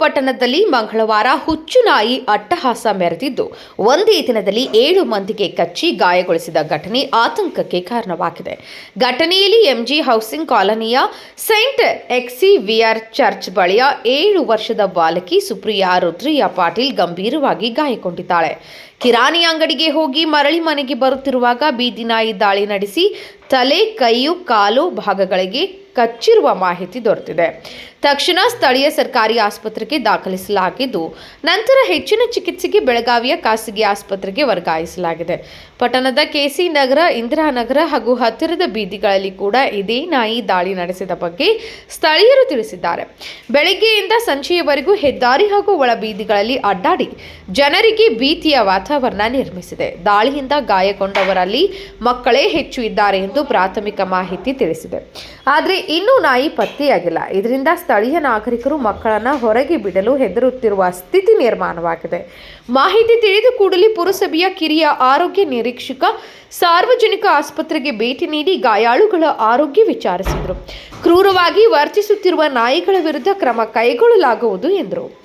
ಪಟ್ಟಣದಲ್ಲಿ ಮಂಗಳವಾರ ಹುಚ್ಚು ನಾಯಿ ಅಟ್ಟಹಾಸ ಮೆರೆದಿದ್ದು, ಒಂದೇ ದಿನದಲ್ಲಿ ಏಳು ಮಂದಿಗೆ ಕಚ್ಚಿ ಗಾಯಗೊಳಿಸಿದ ಘಟನೆ ಆತಂಕಕ್ಕೆ ಕಾರಣವಾಗಿದೆ. ಘಟನೆಯಲ್ಲಿ ಎಂಜಿ ಹೌಸಿಂಗ್ ಕಾಲನಿಯ ಸೈಂಟ್ ಎಕ್ಸಿವಿಯರ್ ಚರ್ಚ್ ಬಳಿಯ ಏಳು ವರ್ಷದ ಬಾಲಕಿ ಸುಪ್ರಿಯಾ ರುದ್ರಿಯಾ ಪಾಟೀಲ್ ಗಂಭೀರವಾಗಿ ಗಾಯಗೊಂಡಿದ್ದಾಳೆ. ಕಿರಾಣಿ ಅಂಗಡಿಗೆ ಹೋಗಿ ಮರಳಿ ಮನೆಗೆ ಬರುತ್ತಿರುವಾಗ ಬೀದಿ ನಾಯಿ ದಾಳಿ ನಡೆಸಿ ತಲೆ, ಕೈಯು, ಕಾಲು ಭಾಗಗಳಿಗೆ ಕಚ್ಚಿರುವ ಮಾಹಿತಿ ದೊರೆತಿದೆ. ತಕ್ಷಣ ಸ್ಥಳೀಯ ಸರ್ಕಾರಿ ಆಸ್ಪತ್ರೆಗೆ ದಾಖಲಿಸಲಾಗಿದ್ದು, ನಂತರ ಹೆಚ್ಚಿನ ಚಿಕಿತ್ಸೆಗೆ ಬೆಳಗಾವಿಯ ಖಾಸಗಿ ಆಸ್ಪತ್ರೆಗೆ ವರ್ಗಾಯಿಸಲಾಗಿದೆ. ಪಟ್ಟಣದ ಕೆಸಿ ನಗರ, ಇಂದಿರಾನಗರ ಹಾಗೂ ಹತ್ತಿರದ ಬೀದಿಗಳಲ್ಲಿ ಕೂಡ ಇದೇ ನಾಯಿ ದಾಳಿ ನಡೆಸಿದ ಬಗ್ಗೆ ಸ್ಥಳೀಯರು ತಿಳಿಸಿದ್ದಾರೆ. ಬೆಳಗ್ಗೆಯಿಂದ ಸಂಜೆಯವರೆಗೂ ಹೆದ್ದಾರಿ ಹಾಗೂ ಒಳ ಬೀದಿಗಳಲ್ಲಿ ಅಡ್ಡಾಡಿ ಜನರಿಗೆ ಭೀತಿಯ ವಾತಾವರಣ ನಿರ್ಮಿಸಿದೆ. ದಾಳಿಯಿಂದ ಗಾಯಗೊಂಡವರಲ್ಲಿ ಮಕ್ಕಳೇ ಹೆಚ್ಚು ಇದ್ದಾರೆ ಎಂದು ಪ್ರಾಥಮಿಕ ಮಾಹಿತಿ ತಿಳಿಸಿದೆ. ಆದರೆ ಇನ್ನೂ ನಾಯಿ ಪತ್ತೆಯಾಗಿಲ್ಲ. ಇದರಿಂದ ಸ್ಥಳೀಯ ನಾಗರಿಕರು ಮಕ್ಕಳನ್ನು ಹೊರಗೆ ಬಿಡಲು ಹೆದರುತ್ತಿರುವ ಸ್ಥಿತಿ ನಿರ್ಮಾಣವಾಗಿದೆ. ಮಾಹಿತಿ ತಿಳಿದು ಕೂಡಲೇ ಪುರಸಭೆಯ ಕಿರಿಯ ಆರೋಗ್ಯ ನಿರೀಕ್ಷಕ, ಸಾರ್ವಜನಿಕ ಆಸ್ಪತ್ರೆಗೆ ಭೇಟಿ ನೀಡಿ ಗಾಯಾಳುಗಳ ಆರೋಗ್ಯ ವಿಚಾರಿಸಿದರು. ಕ್ರೂರವಾಗಿ ವರ್ತಿಸುತ್ತಿರುವ ನಾಯಿಗಳ ವಿರುದ್ಧ ಕ್ರಮ ಕೈಗೊಳ್ಳಲಾಗುವುದು ಎಂದರು.